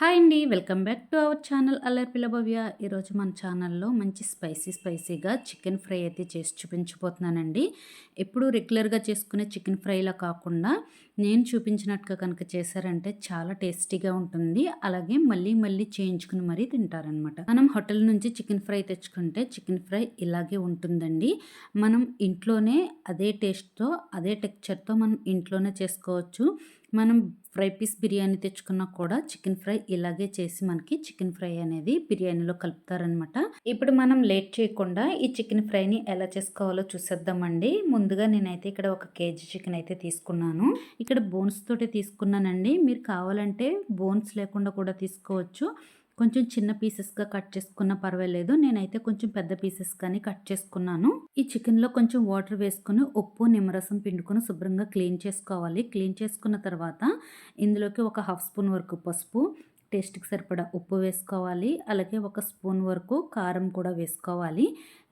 Hi అండి. Welcome back to our channel Allari పిల్ల భవ్య. ఈరోజు మన ఛానల్లో మంచి స్పైసీ స్పైసీగా చికెన్ ఫ్రై అయితే చేసి చూపించబోతున్నానండి. ఎప్పుడు రెగ్యులర్గా చేసుకునే చికెన్ ఫ్రైలా కాకుండా నేను చూపించినట్టుగా కనుక చేశారంటే చాలా టేస్టీగా ఉంటుంది. అలాగే మళ్ళీ మళ్ళీ చేయించుకుని మరీ తింటారనమాట మనం హోటల్ నుంచి చికెన్ ఫ్రై తెచ్చుకుంటే చికెన్ ఫ్రై ఇలాగే ఉంటుందండి. మనం ఇంట్లోనే అదే టేస్ట్తో అదే టెక్చర్తో మనం ఇంట్లోనే చేసుకోవచ్చు. మనం ఫ్రై పీస్ బిర్యానీ తెచ్చుకున్నా కూడా చికెన్ ఫ్రై ఇలాగే చేసి మనకి చికెన్ ఫ్రై అనేది బిర్యానీలో కలుపుతారనమాట ఇప్పుడు మనం లేట్ చేయకుండా ఈ చికెన్ ఫ్రైని ఎలా చేసుకోవాలో చూసేద్దామండి. ముందుగా నేనైతే ఇక్కడ ఒక కేజీ చికెన్ అయితే తీసుకున్నాను. ఇక్కడ బోన్స్ తోటి తీసుకున్నానండి. మీరు కావాలంటే బోన్స్ లేకుండా కూడా తీసుకోవచ్చు. కొంచెం చిన్న పీసెస్గా కట్ చేసుకున్న పర్వాలేదు. నేనైతే కొంచెం పెద్ద పీసెస్ కానీ కట్ చేసుకున్నాను. ఈ చికెన్లో కొంచెం వాటర్ వేసుకుని ఉప్పు నిమ్మరసం పిండుకొని శుభ్రంగా క్లీన్ చేసుకోవాలి. క్లీన్ చేసుకున్న తర్వాత ఇందులోకి ఒక హాఫ్ స్పూన్ వరకు పసుపు టేస్ట్కి సరిపడా ఉప్పు వేసుకోవాలి. అలాగే ఒక స్పూన్ వరకు కారం కూడా వేసుకోవాలి.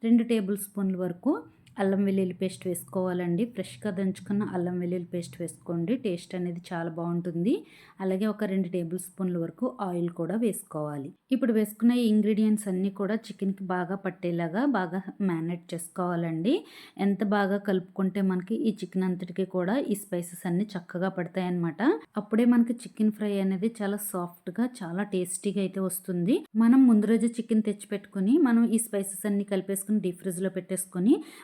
రెండు టేబుల్ స్పూన్ల వరకు అల్లం వెల్లుల్లి పేస్ట్ వేసుకోవాలండి. ఫ్రెష్గా దంచుకున్న అల్లం వెల్లుల్లి పేస్ట్ వేసుకోండి. టేస్ట్ అనేది చాలా బాగుంటుంది. అలాగే ఒక రెండు టేబుల్ స్పూన్ల వరకు ఆయిల్ కూడా వేసుకోవాలి. ఇప్పుడు వేసుకున్న ఈ ఇంగ్రీడియంట్స్ అన్నీ కూడా చికెన్కి బాగా పట్టేలాగా బాగా మ్యారినేట్ చేసుకోవాలండి. ఎంత బాగా కలుపుకుంటే మనకి ఈ చికెన్ అంతటికి కూడా ఈ స్పైసెస్ అన్నీ చక్కగా పడతాయి అన్నమాట అప్పుడే మనకి చికెన్ ఫ్రై అనేది చాలా సాఫ్ట్గా చాలా టేస్టీగా అయితే వస్తుంది. మనం ముందు రోజు చికెన్ తెచ్చి పెట్టుకుని మనం ఈ స్పైసెస్ అన్ని కలిపేసుకుని డీప్ ఫ్రిడ్జ్లో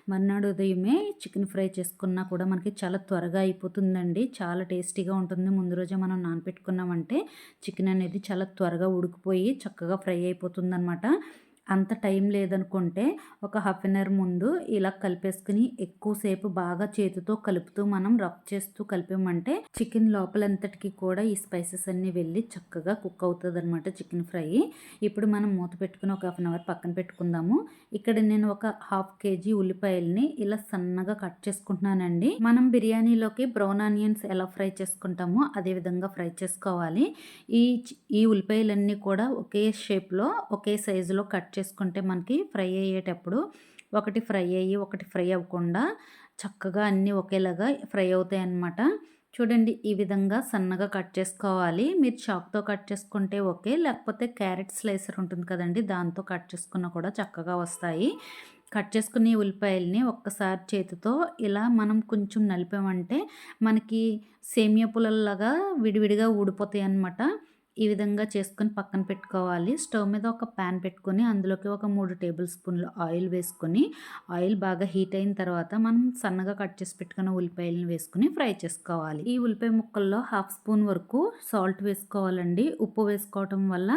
మనం మర్నాడు ఉదయమే. చికెన్ ఫ్రై చేసుకున్నా కూడా మనకి చాలా త్వరగా అయిపోతుందండి. చాలా టేస్టీగా ఉంటుంది. ముందు రోజే మనం నానపెట్టుకున్నామంటే చికెన్ అనేది చాలా త్వరగా ఉడికిపోయి చక్కగా ఫ్రై అయిపోతుందనమాట అంత టైం లేదనుకుంటే ఒక హాఫ్ అన్ అవర్ ముందు ఇలా కలిపేసుకుని ఎక్కువసేపు బాగా చేతితో కలుపుతూ మనం రబ్ చేస్తూ కలిపామంటే చికెన్ లోపలంతటికి కూడా ఈ స్పైసెస్ అన్నీ వెళ్ళి చక్కగా కుక్ అవుతుంది అనమాట చికెన్ ఫ్రై. ఇప్పుడు మనం మూత పెట్టుకుని ఒక హాఫ్ అన్ అవర్ పక్కన పెట్టుకుందాము. ఇక్కడ నేను ఒక హాఫ్ కేజీ ఉల్లిపాయల్ని ఇలా సన్నగా కట్ చేసుకుంటున్నానండి. మనం బిర్యానీలోకి బ్రౌన్ ఆనియన్స్ ఎలా ఫ్రై చేసుకుంటామో అదే విధంగా ఫ్రై చేసుకోవాలి. ఈ ఈ ఉల్లిపాయలన్నీ కూడా ఒకే షేప్లో ఒకే సైజులో కట్ చేసుకుంటే మనకి ఫ్రై అయ్యేటప్పుడు ఒకటి ఫ్రై అయ్యి ఒకటి ఫ్రై అవ్వకుండా చక్కగా అన్నీ ఒకేలాగా ఫ్రై అవుతాయి అన్నమాట చూడండి ఈ విధంగా సన్నగా కట్ చేసుకోవాలి. మీరు చాక్తో కట్ చేసుకుంటే ఓకే లేకపోతే క్యారెట్ స్లైసర్ ఉంటుంది కదండి దాంతో కట్ చేసుకున్న కూడా చక్కగా వస్తాయి. కట్ చేసుకునే ఉల్లిపాయల్ని ఒక్కసారి చేతితో ఇలా మనం కొంచెం నలిపామంటే మనకి సేమియా పుల్లలాగా విడివిడిగా ఊడిపోతాయి అన్నమాట ఈ విధంగా చేసుకొని పక్కన పెట్టుకోవాలి. స్టవ్ మీద ఒక ప్యాన్ పెట్టుకొని అందులోకి ఒక మూడు టేబుల్ స్పూన్లు ఆయిల్ వేసుకొని ఆయిల్ బాగా హీట్ అయిన తర్వాత మనం సన్నగా కట్ చేసి పెట్టుకున్న ఉల్లిపాయలను వేసుకుని ఫ్రై చేసుకోవాలి. ఈ ఉల్లిపాయ ముక్కల్లో హాఫ్ స్పూన్ వరకు సాల్ట్ వేసుకోవాలండి. ఉప్పు వేసుకోవటం వల్ల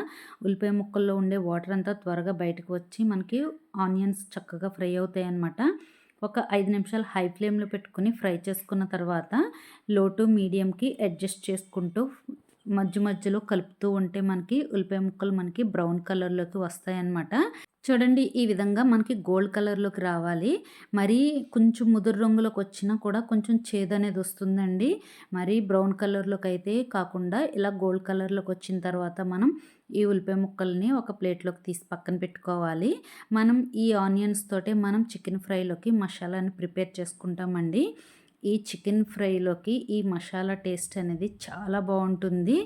ఉల్లిపాయ ముక్కల్లో ఉండే వాటర్ అంతా త్వరగా బయటకు వచ్చి మనకి ఆనియన్స్ చక్కగా ఫ్రై అవుతాయి అన్నమాట. ఒక ఐదు నిమిషాలు హై ఫ్లేమ్లో పెట్టుకుని ఫ్రై చేసుకున్న తర్వాత లో టు మీడియంకి అడ్జస్ట్ చేసుకుంటూ మధ్య మధ్యలో కలుపుతూ ఉంటే మనకి ఉల్లిపాయ ముక్కలు మనకి బ్రౌన్ కలర్లోకి వస్తాయన్నమాట. చూడండి ఈ విధంగా మనకి గోల్డ్ కలర్లోకి రావాలి. మరీ కొంచెం ముదురు రంగులోకి వచ్చినా కూడా కొంచెం చేదు అనేది వస్తుందండి. మరీ బ్రౌన్ కలర్లోకి అయితే కాకుండా ఇలా గోల్డ్ కలర్లోకి వచ్చిన తర్వాత మనం ఈ ఉల్లిపాయ ముక్కల్ని ఒక ప్లేట్లోకి తీసి పక్కన పెట్టుకోవాలి. మనం ఈ ఆనియన్స్ తోటే మనం చికెన్ ఫ్రైలోకి మసాలాని ప్రిపేర్ చేసుకుంటామండి. ఈ చికెన్ ఫ్రైలోకి ఈ మసాలా టేస్ట్ అనేది చాలా బాగుంటుంది.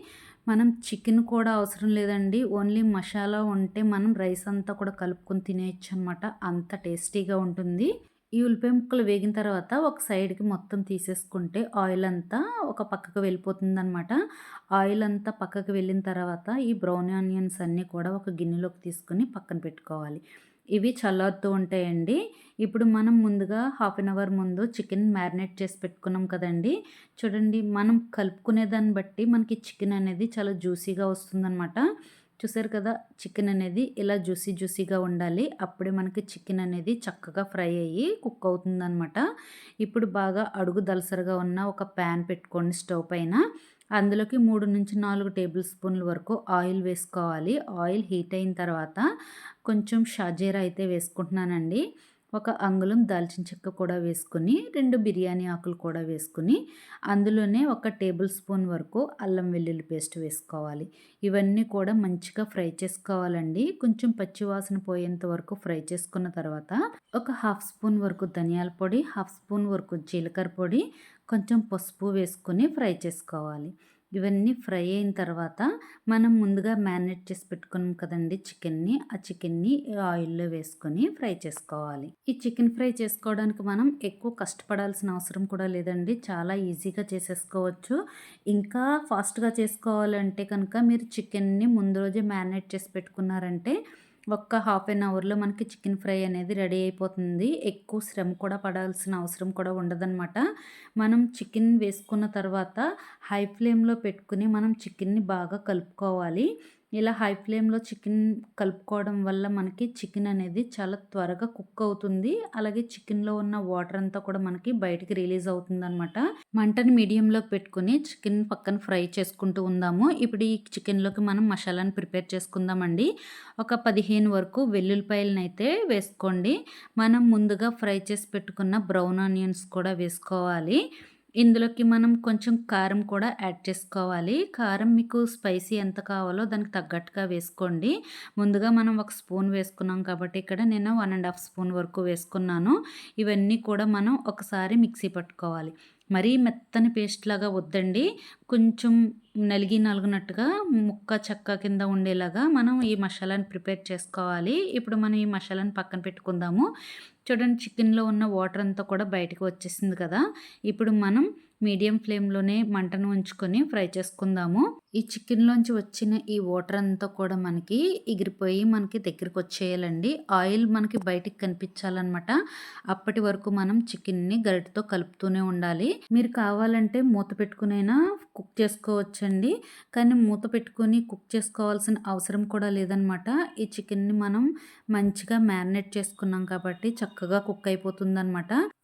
మనం చికెన్ కూడా అవసరం లేదండి. ఓన్లీ మసాలా ఉంటే మనం రైస్ అంతా కూడా కలుపుకొని తినేయచ్చు అనమాట అంత టేస్టీగా ఉంటుంది. ఈ ఉల్లిపాయ ముక్కలు వేగిన తర్వాత ఒక సైడ్కి మొత్తం తీసేసుకుంటే ఆయిల్ అంతా ఒక పక్కకు వెళ్ళిపోతుంది అనమాట ఆయిల్ అంతా పక్కకు వెళ్ళిన తర్వాత ఈ బ్రౌన్ ఆనియన్స్ అన్నీ కూడా ఒక గిన్నెలోకి తీసుకుని పక్కన పెట్టుకోవాలి. ఇవి చల్లారుతూ ఉంటాయండి. ఇప్పుడు మనం ముందుగా హాఫ్ అన్ అవర్ ముందు చికెన్ మ్యారినేట్ చేసి పెట్టుకున్నాం కదండి. చూడండి మనం కలుపుకునే దాన్ని బట్టి మనకి చికెన్ అనేది చాలా జ్యూసీగా వస్తుందన్నమాట. చూసారు కదా చికెన్ అనేది ఇలా జ్యూసీ జ్యూసీగా ఉండాలి. అప్పుడే మనకి చికెన్ అనేది చక్కగా ఫ్రై అయ్యి కుక్ అవుతుందన్నమాట. ఇప్పుడు బాగా అడుగు దలసరిగా ఉన్న ఒక ప్యాన్ పెట్టుకోండి స్టవ్ పైన. అందులోకి మూడు నుంచి నాలుగు టేబుల్ స్పూన్ల వరకు ఆయిల్ వేసుకోవాలి. ఆయిల్ హీట్ అయిన తర్వాత కొంచెం షాజీరా అయితే వేసుకుంటున్నానండి. ఒక అంగుళం దాల్చిన చెక్క కూడా వేసుకుని రెండు బిర్యానీ ఆకులు కూడా వేసుకుని అందులోనే ఒక టేబుల్ స్పూన్ వరకు అల్లం వెల్లుల్లి పేస్ట్ వేసుకోవాలి. ఇవన్నీ కూడా మంచిగా ఫ్రై చేసుకోవాలండి. కొంచెం పచ్చివాసన పోయేంత వరకు ఫ్రై చేసుకున్న తర్వాత ఒక హాఫ్ స్పూన్ వరకు ధనియాల పొడి హాఫ్ స్పూన్ వరకు జీలకర్ర పొడి కొంచెం పసుపు వేసుకొని ఫ్రై చేసుకోవాలి. ఇవన్నీ ఫ్రై అయిన తర్వాత మనం ముందుగా మ్యారినేట్ చేసి పెట్టుకున్నాం కదండి చికెన్ని ఆ చికెన్ని ఆయిల్లో వేసుకొని ఫ్రై చేసుకోవాలి. ఈ చికెన్ ఫ్రై చేసుకోవడానికి మనం ఎక్కువ కష్టపడాల్సిన అవసరం కూడా లేదండి. చాలా ఈజీగా చేసేసుకోవచ్చు. ఇంకా ఫాస్ట్గా చేసుకోవాలంటే కనుక మీరు చికెన్ని ముందు రోజే మ్యారినేట్ చేసి పెట్టుకున్నారంటే ఒక్క హాఫ్ అన్ అవర్లో మనకి చికెన్ ఫ్రై అనేది రెడీ అయిపోతుంది. ఎక్కువ శ్రమ కూడా పడాల్సిన అవసరం కూడా ఉండదన్నమాట. మనం చికెన్ వేసుకున్న తర్వాత హై ఫ్లేమ్లో పెట్టుకుని మనం చికెన్ని బాగా కలుపుకోవాలి. ఇలా హై ఫ్లేమ్లో చికెన్ కలుపుకోవడం వల్ల మనకి చికెన్ అనేది చాలా త్వరగా కుక్ అవుతుంది. అలాగే చికెన్లో ఉన్న వాటర్ అంతా కూడా మనకి బయటికి రిలీజ్ అవుతుంది అనమాట మంటని మీడియంలో పెట్టుకుని చికెన్ పక్కన ఫ్రై చేసుకుంటూ ఉందాము. ఇప్పుడు ఈ చికెన్లోకి మనం మసాలాను ప్రిపేర్ చేసుకుందామండి. ఒక పదిహేను వరకు వెల్లుల్లిపాయలను అయితే వేసుకోండి. మనం ముందుగా ఫ్రై చేసి పెట్టుకున్న బ్రౌన్ ఆనియన్స్ కూడా వేసుకోవాలి. ఇందులోకి మనం కొంచెం కారం కూడా యాడ్ చేసుకోవాలి. కారం మీకు స్పైసీ ఎంత కావాలో దానికి తగ్గట్టుగా వేసుకోండి. ముందుగా మనం ఒక స్పూన్ వేసుకున్నాం కాబట్టి ఇక్కడ నేను వన్ అండ్ హాఫ్ స్పూన్ వరకు వేసుకున్నాను. ఇవన్నీ కూడా మనం ఒకసారి మిక్సీ పట్టుకోవాలి. మరీ మెత్తని పేస్ట్ లాగా వద్దండి. కొంచెం నలిగి నలుగునట్టుగా ముక్క చెక్క కింద ఉండేలాగా మనం ఈ మసాలాని ప్రిపేర్ చేసుకోవాలి. ఇప్పుడు మనం ఈ మసాలాని పక్కన పెట్టుకుందాము. చూడండి చికెన్లో ఉన్న వాటర్ అంతా కూడా బయటకు వచ్చేసింది కదా. ఇప్పుడు మనం మీడియం ఫ్లేమ్లోనే మంటను ఉంచుకొని ఫ్రై చేసుకుందాము. ఈ చికెన్లోంచి వచ్చిన ఈ వాటర్ అంతా కూడా మనకి ఎగిరిపోయి మనకి దగ్గరికి వచ్చేయాలండి. ఆయిల్ మనకి బయటికి కనిపించాలన్నమాట. అప్పటి వరకు మనం చికెన్ని గరిటతో కలుపుతూనే ఉండాలి. మీరు కావాలంటే మూత పెట్టుకునైనా కుక్ చేసుకోవచ్చండి. కానీ మూత పెట్టుకొని కుక్ చేసుకోవాల్సిన అవసరం కూడా లేదనమాట ఈ చికెన్ని మనం మంచిగా మ్యారినేట్ చేసుకున్నాం కాబట్టి చక్కగా కుక్ అయిపోతుంది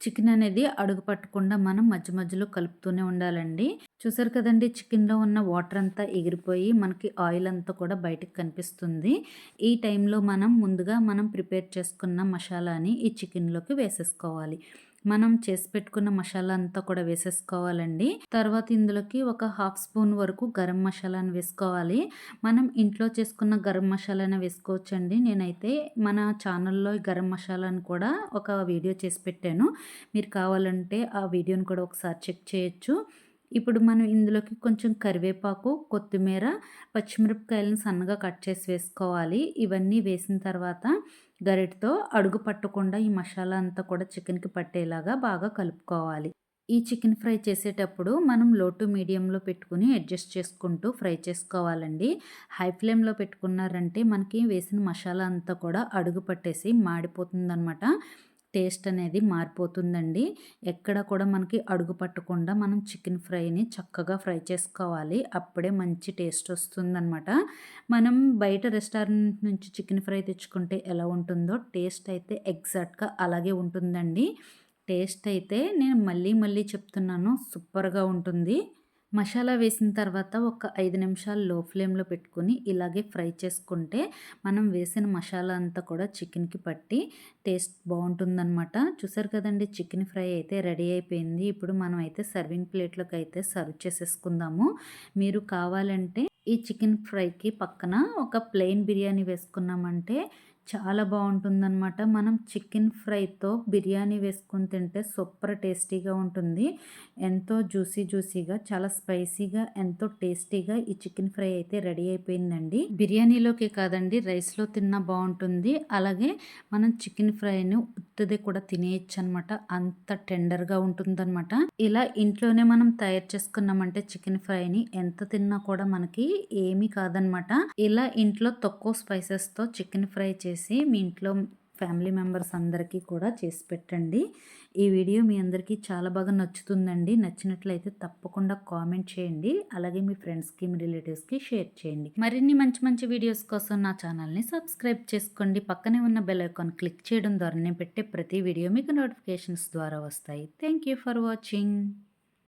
చికెన్ అనేది అడుగు పట్టకుండా మనం మధ్య మధ్యలో కలుపుతూనే ఉండాలండి. చూసారు కదండి చికెన్లో ఉన్న వాటర్ అంతా ఎగిరిపోయి మనకి ఆయిల్ అంతా కూడా బయటకు కనిపిస్తుంది. ఈ టైంలో మనం ముందుగా మనం ప్రిపేర్ చేసుకున్న మసాలాని ఈ చికెన్లోకి వేసేసుకోవాలి. మనం చేసి పెట్టుకున్న మసాలా అంతా కూడా వేసేసుకోవాలండి. తర్వాత ఇందులోకి ఒక హాఫ్ స్పూన్ వరకు గరం మసాలాను వేసుకోవాలి. మనం ఇంట్లో చేసుకున్న గరం మసాలాను వేసుకోవచ్చండి. నేనైతే మన ఛానల్లో గరం మసాలాను కూడా ఒక వీడియో చేసి పెట్టాను. మీరు కావాలంటే ఆ వీడియోని కూడా ఒకసారి చెక్ చేయొచ్చు. ఇప్పుడు మనం ఇందులోకి కొంచెం కరివేపాకు కొత్తిమీర పచ్చిమిరపకాయలను సన్నగా కట్ చేసి వేసుకోవాలి. ఇవన్నీ వేసిన తర్వాత గరిటతో అడుగు పట్టకుండా ఈ మసాలా అంతా కూడా చికెన్కి పట్టేలాగా బాగా కలుపుకోవాలి. ఈ చికెన్ ఫ్రై చేసేటప్పుడు మనం లో టు మీడియంలో పెట్టుకుని అడ్జస్ట్ చేసుకుంటూ ఫ్రై చేసుకోవాలండి. హై ఫ్లేమ్లో పెట్టుకున్నారంటే మనకి వేసిన మసాలా అంతా కూడా అడుగు పట్టేసి మాడిపోతుందనమాట. టేస్ట్ అనేది మారిపోతుందండి. ఎక్కడ కూడా మనకి అడుగు పట్టకుండా మనం చికెన్ ఫ్రైని చక్కగా ఫ్రై చేసుకోవాలి. అప్పుడే మంచి టేస్ట్ వస్తుందన్నమాట. మనం బయట రెస్టారెంట్ నుంచి చికెన్ ఫ్రై తెచ్చుకుంటే ఎలా ఉంటుందో టేస్ట్ అయితే ఎగ్జాక్ట్గా అలాగే ఉంటుందండి. టేస్ట్ అయితే నేను మళ్ళీ మళ్ళీ చెప్తున్నాను. సూపర్గా ఉంటుంది. మసాలా వేసిన తర్వాత ఒక ఐదు నిమిషాలు లో ఫ్లేమ్లో పెట్టుకుని ఇలాగే ఫ్రై చేసుకుంటే మనం వేసిన మసాలా అంతా కూడా చికెన్కి పట్టి టేస్ట్ బాగుంటుందన్నమాట. చూసారు కదండి చికెన్ ఫ్రై అయితే రెడీ అయిపోయింది. ఇప్పుడు మనం అయితే సర్వింగ్ ప్లేట్లోకి అయితే సర్వ్ చేసేసుకుందాము. మీరు కావాలంటే ఈ చికెన్ ఫ్రైకి పక్కన ఒక ప్లెయిన్ బిర్యానీ వేసుకున్నామంటే చాలా బాగుంటుందన్నమాట. మనం చికెన్ ఫ్రైతో బిర్యానీ వేసుకొని తింటే సూపర్ టేస్టీగా ఉంటుంది. ఎంతో జ్యూసీ జ్యూసీగా చాలా స్పైసీగా ఎంతో టేస్టీగా ఈ చికెన్ ఫ్రై అయితే రెడీ అయిపోయిందండి. బిర్యానీలోకి కాదండి రైస్లో తిన్నా బాగుంటుంది. అలాగే మనం చికెన్ ఫ్రైని ఉత్తది కూడా తినేయచ్చు అనమాట అంత టెండర్గా ఉంటుందన్నమాట. ఇలా ఇంట్లోనే మనం తయారు చేసుకున్నామంటే చికెన్ ఫ్రైని ఎంత తిన్నా కూడా మనకి ఏమీ కాదనమాట ఇలా ఇంట్లో తక్కువ స్పైసెస్తో చికెన్ ఫ్రై చేసి చేసి మీ ఇంట్లో ఫ్యామిలీ మెంబర్స్ అందరికీ కూడా చేసి పెట్టండి. ఈ వీడియో మీ అందరికీ చాలా బాగా నచ్చుతుందండి. నచ్చినట్లయితే తప్పకుండా కామెంట్ చేయండి. అలాగే మీ ఫ్రెండ్స్కి మీ రిలేటివ్స్కి షేర్ చేయండి. మరిన్ని మంచి మంచి వీడియోస్ కోసం నా ఛానల్ని సబ్స్క్రైబ్ చేసుకోండి. పక్కనే ఉన్న బెల్ ఐకాన్ క్లిక్ చేయడం ద్వారా నేను పెట్టే ప్రతి వీడియో మీకు నోటిఫికేషన్స్ ద్వారా వస్తాయి. Thank for watching.